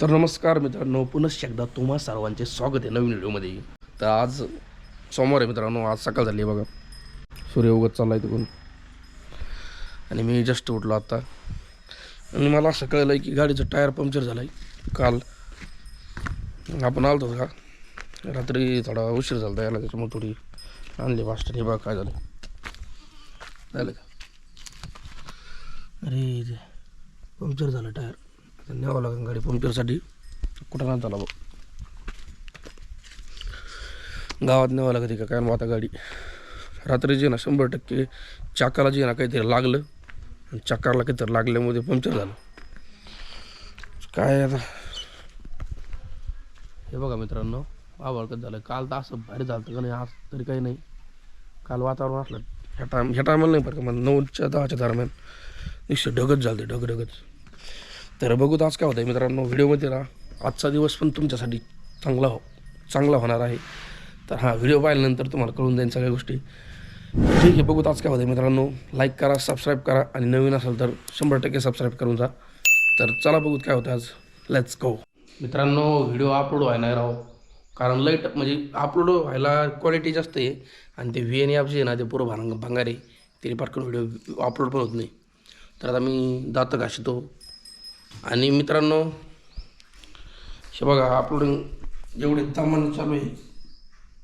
तर नमस्कार मित्रांनो पुनश्च एकदा तुम्हा सर्वांचे स्वागत आहे नवीन व्हिडिओमध्ये. तर आज सोमवार आहे मित्रांनो आज सकाळ झाली आहे बघा. सूर्य उगत चालला आहे तिकडून. आणि मी जस्ट उठलो आता. आणि मला असं कळलं आहे की गाडीचं टायर पंक्चर झालं आहे काल आपण आलतो का? रात्री थोडा उशीर झाला होता याला त्याच्यामुळे थोडी आणली फास्ट हे बघा काय झालं. झालं का? अरे पंक्चर झालं टायर. न्यावं लागेल गाडी पंक्चरसाठी कुठं नाही झाला बघ गावात न्यावं लागेल का काय मग आता गाडी. रात्री जे ना शंभर टक्के चाकाला जे ना काहीतरी लागलं. आणि चाकाला काहीतरी लागल्यामुळे पंक्चर झालं. काय आता? हे बघा मित्रांनो आवडकत झालं. काल तर असं भारी झालं का नाही आज तरी काही नाही. काल वातावरण असलं. ह्या टायम ह्या टायमाला नाही बरं का मला नऊच्या दहाच्या दरम्यान. निश्चित ढगच झालं ढग ढगच तर बघूत आज काय होतं मित्रांनो व्हिडिओमध्ये ना आजचा दिवस पण तुमच्यासाठी चांगला हो चांगला होणार आहे. तर हा व्हिडिओ पाहिल्यानंतर तुम्हाला कळून जाईल सगळ्या गोष्टी. ठीक आहे बघूत आज काय होतं मित्रांनो. लाईक करा सबस्क्राईब करा आणि नवीन असेल तर शंभर टक्के सबस्क्राईब करून जा. तर चला बघूत काय होतं आज. लेट्स गो मित्रांनो व्हिडिओ अपलोड व्हायला नाही राहो कारण लाइट म्हणजे अपलोड व्हायला क्वालिटी जास्त आहे. आणि ते व्ही एन ॲप जे आहे ना ते पुरं भांग भांगारे तरी पटकन व्हिडिओ अपलोड पण होत नाही. तर आता मी दात घासतो. आणि मित्रांनो हे बघा अपलोडिंग जेवढे तामान चालू आहे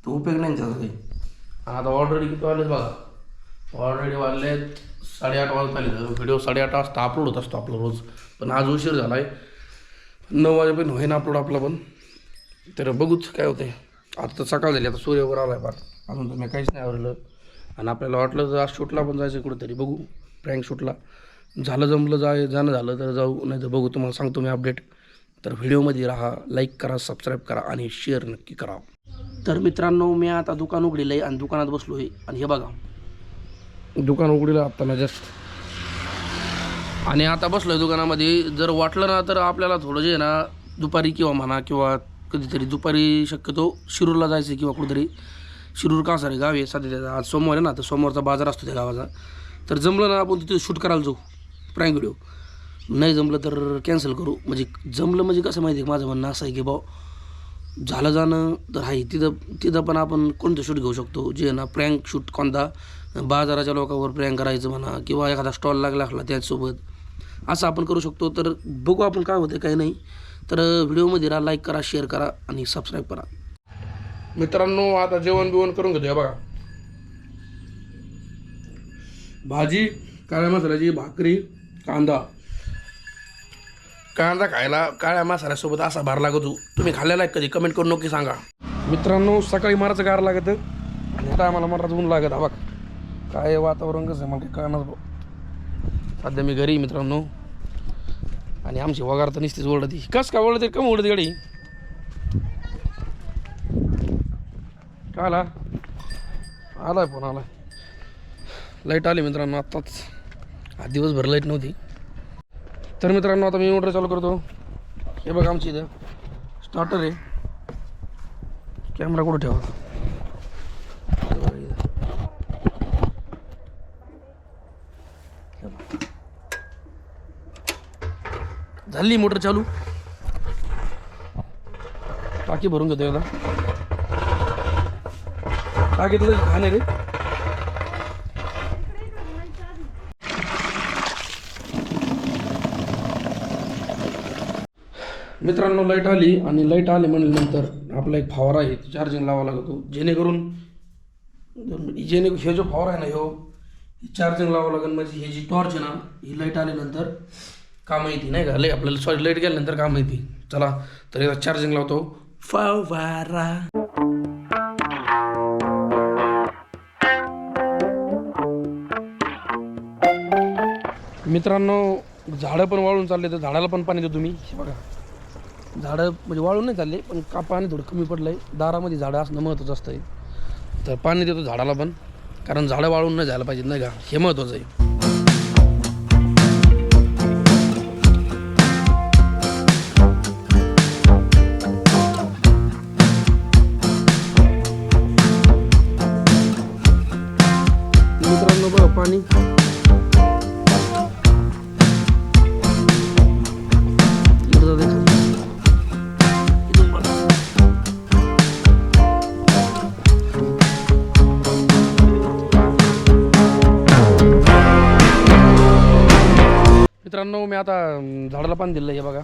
तो उपयोग नाही त्याचा काही. आता ऑलरेडी किती वाजलेत बघा? ऑलरेडी वाजलेत साडेआठ वाजता आले व्हिडिओ साडेआठ वाजता अपलोड होत असतो आपला रोज. पण आज उशीर झाला आहे नऊ वाजेपर्यंत होईन अपलोड आपला पण. तर बघूच काय होते आता तर सकाळ झाली आता सूर्य वगैरे आला आहे फार. अजून तर मी काहीच नाही आवडलं आणि आपल्याला वाटलं तर आज शूटला पण जायचं कुठंतरी. बघू प्रँक शूटला झालं जमलं जाय जाणं झालं तर जाऊ नाही तर बघू. तुम्हाला सांगतो मी अपडेट तर व्हिडिओमध्ये राहा लाईक करा सबस्क्राईब करा आणि शेअर नक्की करा. तर मित्रांनो मी आता दुकान उघडलेलं आहे आणि दुकानात बसलो आहे आणि हे बघा. दुकान उघडलं आता ना जस्ट आणि आता बसलो आहे दुकानामध्ये. जर वाटलं ना तर आपल्याला थोडं जे आहे ना दुपारी किंवा म्हणा किंवा कधीतरी दुपारी शक्यतो शिरूरला जायचं किंवा कुठेतरी. शिरूर का सर गाव आहे सध्या. त्याचा आज सोमवार आहे ना तर सोमवारचा बाजार असतो त्या गावाचा. तर जमलं ना आपण तिथे शूट करायला जाऊ. Prime video. नाही जमलं तर कॅन्सल करू. म्हणजे जमलं म्हणजे कसं माहिती आहे माझं म्हणणं असं आहे की भाऊ झालं जाणं तर आहे. तिथं तिथं पण आपण कोणतं शूट घेऊ शकतो? जे ना प्रँक शूट कोणता? बाजाराच्या लोकांवर प्रँक करायचं म्हणा किंवा एखादा स्टॉल लागला असला त्याचसोबत असं आपण करू शकतो. तर बघू आपण काय होतं काही नाही. तर व्हिडिओमध्ये राहा लाईक करा शेअर करा आणि सबस्क्राईब करा. मित्रांनो आता जेवण बिवण करून घेतो बघा. भाजी काळ्या मसाल्याची भाकरी. कांदा. कांदा खायला काळ्या मसाल्यासोबत असा भार लागतो. तुम्ही खाल्लेला आहे कधी? कमेंट करून नक्की सांगा. मित्रांनो सकाळी मारायचं गार लागत. आणि आता आम्हाला मारायचं ऊन लागत. हा बघ. काय वातावरण कसं आहे मला कळणार सध्या मी घरी मित्रांनो. आणि आमची वगार तर नुसतीच ओढती कस का ओढते कम ओढते गाडी. काय आला? आलाय फोन आलाय. लाइट आली मित्रांनो आत्ताच. आज दिवसभर लाइट नव्हती. तर मित्रांनो आता मी मोटर चालू करतो. हे बघा आमची इथं. स्टार्टर आहे. कॅमेरा कुठं ठेवा? झाली मोटर चालू. टाकी भरून घेतो आता. टाकीतलं घाण आहे रे. मित्रांनो लाइट आली आणि लाइट आली म्हणल्यानंतर आपला एक फवारा आहे चार्जिंग लावा लागतो. जेणेकरून जेणे हे जो फवारा आहे ना ह्यो चार्जिंग लावावं लागेल म्हणजे हे जी टॉर्च आहे ना ही लाइट आल्यानंतर काम येते नाही का? लई आपल्याला सॉरी लाइट गेल्यानंतर काम येते. चला तर याला चार्जिंग लावतो. फवारा. मित्रांनो झाडं पण वाळून चालले तर झाडाला पण पाणी देतो तुम्ही. बघा. झाडं म्हणजे वाळून नाही चालले पण का पाणी थोडं कमी पडलं आहे दारामध्ये झाडं असणं महत्त्वाचं असतं आहे तर पाणी देतो झाडाला पण कारण झाडं वाळून नाही जायला पाहिजे नाही का? हे महत्त्वाचं आहे. मित्रांनो मी आता झाडाला पाणी दिलं हे बघा.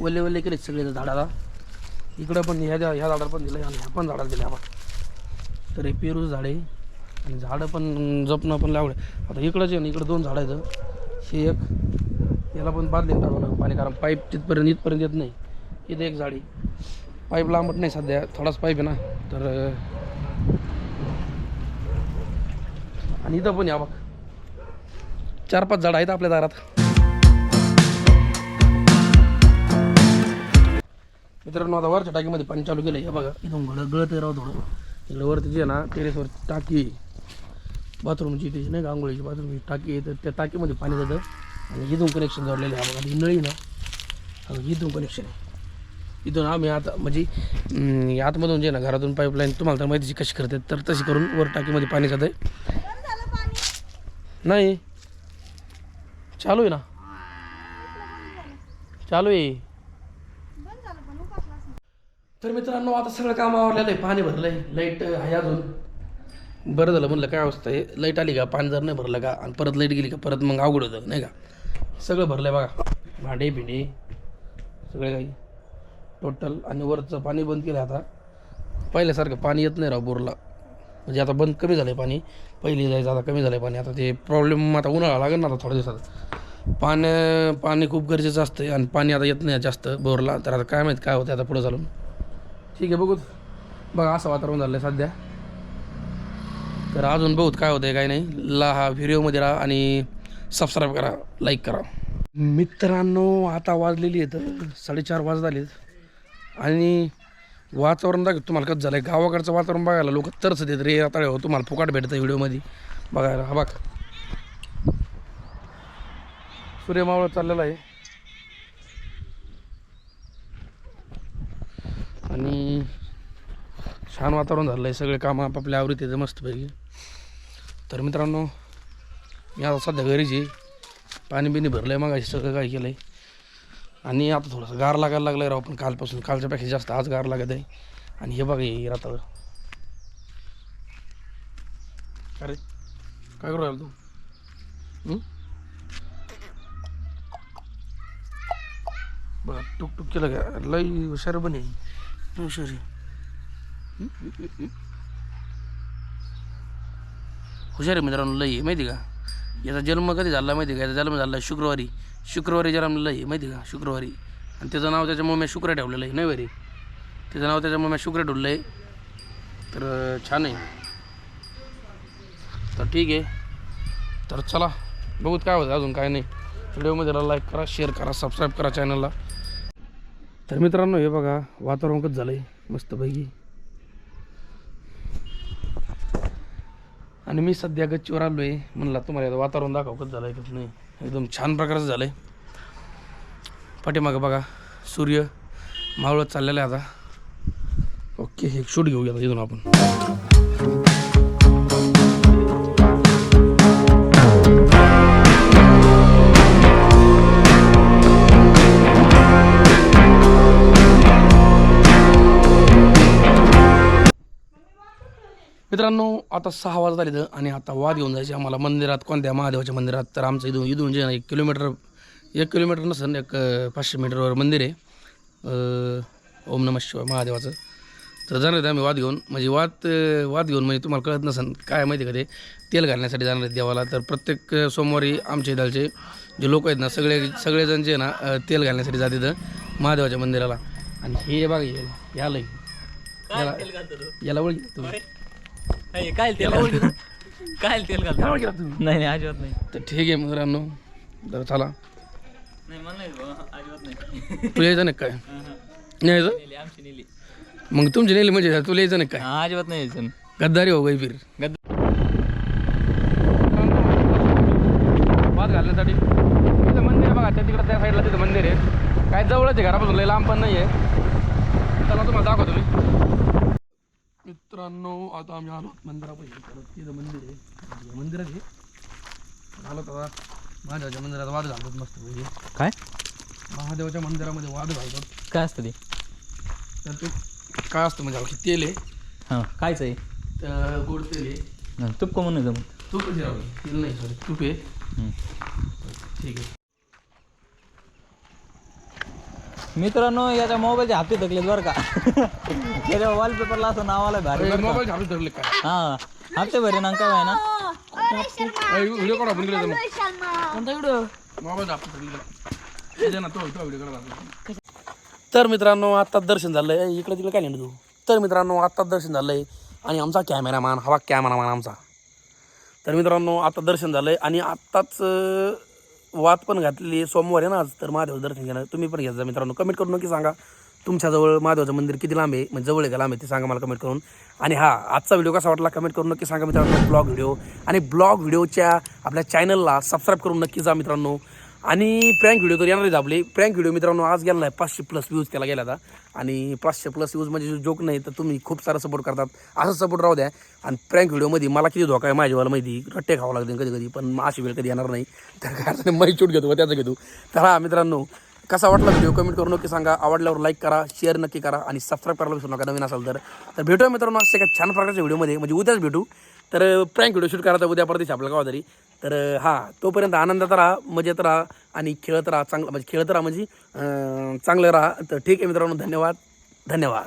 वल्ले वल्ले केले सगळे झाडाला. इकडं पण ह्या ह्या झाडाला पण दिलं आणि ह्या पण झाडाला दिलं बघा तर हे पेरू झाड आहे. आणि झाडं पण जपणं पण लावलं आता इकडंच आहे ना इकडं दोन झाडं आहेत. हे एक याला पण बादली टाकावं लागेल पाणी कारण पाईप तिथपर्यंत इथपर्यंत येत नाही. इथं एक झाडी पाईप लांबत नाही सध्या. थोडाच पाईप आहे ना. तर आणि इथं पण या बघ. चार पाच झाडं आहेत आपल्या दारात. मित्रांनो आता वरच्या टाकीमध्ये पाणी चालू केलं हे बघा इथून गळत गळत राहू थोडं. इकडे वरती जे आहे ना टेरेसवर टाकी. बाथरूमची त्याची नाही आंघोळीची बाथरूमची टाकी आहे. तर त्या टाकीमध्ये पाणी जातं. आणि इथून कनेक्शन जोडलेलं आहे. बघा ही नळी ना. हा इथून कनेक्शन आहे. इथून आम्ही आता म्हणजे आतमधून जे ना घरातून पाईपलाईन तुम्हाला तर माहितीची कशी करतात. तर तशी करून वर टाकीमध्ये पाणी जातं नाही. चालू आहे ना? चालू आहे. तर मित्रांनो आता सगळं काम आवडलेलं आहे. पाणी भरलंय. लाइट आहे अजून. बरं झालं म्हणलं काय अवस्था आहे? लाइट आली का? पाणी जर नाही भरलं का? आणि परत लाइट गेली का? परत मग अवघड होतं नाही का? सगळं भरलं आहे बघा. भांडे भिंडे सगळे काही. टोटल आणि वरचं पाणी बंद केलं आता. पहिल्यासारखं पाणी येत नाही राव बोरला. म्हणजे आता बंद कमी झालं आहे पाणी. पहिली जायचं आता कमी झालं आहे पाणी. आता ते प्रॉब्लेम आता उन्हाळा लागेल ना आता थोड्या दिवसात. पाण्या पाणी खूप गरजेचं असतं आणि पाणी आता येत नाही जास्त बोरला. तर आता काय माहीत काय होतं आता पुढं चालून. ठीक आहे बघू बघा असं वातावरण झालं आहे सध्या. तर अजून बहुत काय होतं आहे काय नाही. ला हा व्हिडिओमध्ये राहा आणि सबस्क्राईब करा लाईक करा. मित्रांनो आता वाजलेली आहेत साडेचार वाज झालेत आणि वातावरण दाखव तुम्हाला कसं झालं आहे गावाकडचं वातावरण बघायला लोक तरच देत रे आता हो तुम्हाला फुकाट भेटतं व्हिडिओमध्ये. बघायला हा बघ. सूर्यमावळ चाललेला आहे. आणि छान वातावरण झालं आहे सगळे कामं आपापल्या आवृत्ती येते मस्तपैकी. तर मित्रांनो मी आता सध्या घरीच आहे. पाणी बिणी भरलं आहे मग सगळं काय केलं आहे आणि आता थोडंसं गार लागायला लागलं आहे राव पण कालपासून कालच्यापेक्षा जास्त आज गार लागत आहे. आणि हे बघा हे राहतं. अरे काय करू राहिला तू? बघा टुक टुक केलं का? लई हुशार लई हुशार? हुशार मित्रांनो लई आहे माहिती का? याचा जन्म कधी झाला माहिती का? याचा जन्म झाला शुक्रवारी. शुक्रवारी जन्मलेला आहे माहिती का? शुक्रवारी. आणि त्याचं नाव त्याच्या मी शुक्र ठेवलेलं आहे नाही बरे? त्याचं नाव त्याच्या मी शुक्र ठेवलं आहे. तर छान आहे. तर ठीक आहे. तर चला बघूत काय होतं अजून काय नाही. व्हिडिओमध्ये लाईक करा शेअर करा सबस्क्राईब करा चॅनलला तर मित्रांनो हे बघा वातावरण कसं झालं आहे मस्तपैकी. आणि मी सध्या गच्चीवर आलो आहे म्हणला तुम्हाला वातावरण दाखव कसं झालं आहे नाही. एकदम छान प्रकारचं झालं आहे पाठीमागं बघा सूर्य मावळत चाललेला आहे आता. ओके एक शूट घेऊया आता इथून आपण. मित्रांनो आता सहा वाजता आले आणि आता वाद घेऊन जायचे आम्हाला. मंदिरात कोणत्या महादेवाच्या मंदिरात? तर आमचं इथून इथून जे एक किलोमीटर एक किलोमीटर नसेल एक पाचशे मीटरवर मंदिर आहे. ओम नम शिवाय महादेवाचं. तर जाणार आहेत आम्ही वाद घेऊन. म्हणजे वाद वाद घेऊन म्हणजे तुम्हाला कळत नसेल काय माहिती का ते? तेल घालण्यासाठी जाणार आहेत देवाला. तर प्रत्येक सोमवारी आमच्या इथलचे जे लोक आहेत ना सगळे सगळेजण जे ना तेल घालण्यासाठी जात इथं महादेवाच्या मंदिराला. आणि हे बघा याला याला याला ओळखी तुम्ही? नाही, काय तेल काय तेल घालतो याला ओळखी तुम्ही? नाही नाही अजिबात नाही. तर ठीक आहे मित्रांनो. तर चला. नाही मला नाही अजिबात नाही. तू यायचं नाही काय? नाही यायचं? नेली आमची नेली. मग तुमची नेली म्हणजे तुला यायचं नाही काय? हा, अजिबात नाही यायचं. गद्दारी हो गई फिर. गद्द वाद घालण्यासाठी. तिथं मंदिर आहे बघा त्या तिकडं त्या साईडला तिथं मंदिर आहे. काय जवळच आहे घरापासून लय लांब पण नाही आहे चला तुम्हाला दाखवतो मी. मित्रांनो आता आम्ही आलो मंदिरापाशी. परत तिथं मंदिर आहे. मंदिरात आहे. आलो आता. महादेवाच्या मंदिरात वाद घालतात मस्त म्हणजे काय? महादेवाच्या मंदिरामध्ये वाद घालतात. काय असतं ते? तर ते काय असतं म्हणजे की तेल आहे. हां. कायच आहे. तर गोड तेल आहे. तुप का म्हणून जमत. तूप तेल नाही सॉरी तूप आहे. ठीक आहे. मित्रांनो याच्या मोबाईलचे हप्ते थकलेत बरं का. त्याच्या वॉलपेपरला असं नाव आलं भारी बरं का? मोबाईल झाडू धरले काय हा। हप्ते भरे ना काय ना? व्हिडिओ काढा आपण गेले कोणता व्हिडिओ मोबाईल आपला ना तो तो व्हिडिओ काढा तर मित्रांनो आत्ताच दर्शन झालंय. इकडे तिकडे काय नाही तू? तर मित्रांनो आत्ताच दर्शन झालंय आणि आमचा कॅमेरामॅन हवा कॅमेरामॅन आमचा. तर मित्रांनो आता दर्शन झालंय आणि आत्ताच अं, वात पण घातलेली आहे. सोमवार आहे ना आज तर महादेव दर्शन घेणं तुम्ही पण घ्यायचं मित्रांनो. कमेंट करून नक्की सांगा. तुमच्याजवळ महादेवाचं मंदिर किती लांब आहे? म्हणजे जवळ आहे का लांब आहे ते सांगा मला कमेंट करून. आणि हा आजचा व्हिडिओ कसा वाटला कमेंट करून नक्की सांगा मित्रांनो ब्लॉग व्हिडिओ आणि ब्लॉग व्हिडिओच्या आपल्या चॅनलला सबस्क्राईब करून नक्की जा मित्रांनो. आणि प्रँक व्हिडिओ तर येणारच आपले. प्रँक व्हिडिओ मित्रांनो आज गेला आहे पाचशे प्लस व्ह्यूज त्याला गेला आता. आणि पाचशे प्लस व्ह्यूज म्हणजे जोक नाही तर तुम्ही खूप सारा सपोर्ट करतात. असं सपोर्ट राहू द्या. आणि प्रँक व्हिडिओमध्ये मला किती धोका आहे माझ्यावाला माहिती रट्टे खावं लागते कधी कधी पण मग अशी वेळ कधी येणार नाही. तर काय अडचण शूट घेतो व त्याचं घेतो. तर हा मित्रांनो कसा वाटला व्हिडिओ कमेंट करू नक्की सांगा. आवडल्यावर लाईक करा शेअर नक्की करा आणि सबस्क्राईब करायला विसरू नका नवीन असाल तर. तर भेटूया मित्रांनो अशा एका छान प्रकारच्या व्हिडिओमध्ये म्हणजे उद्याच भेटू. तर प्रँक व्हिडिओ शूट करायचा उद्या परदेश आपल्याला गावा तरी. तर हा तोपर्यंत आनंदात राहा मजेत राहा आणि खेळत राहा चांगलं. म्हणजे खेळत राहा म्हणजे चांगलं राहा. तर ठीक आहे मित्रांनो धन्यवाद. धन्यवाद.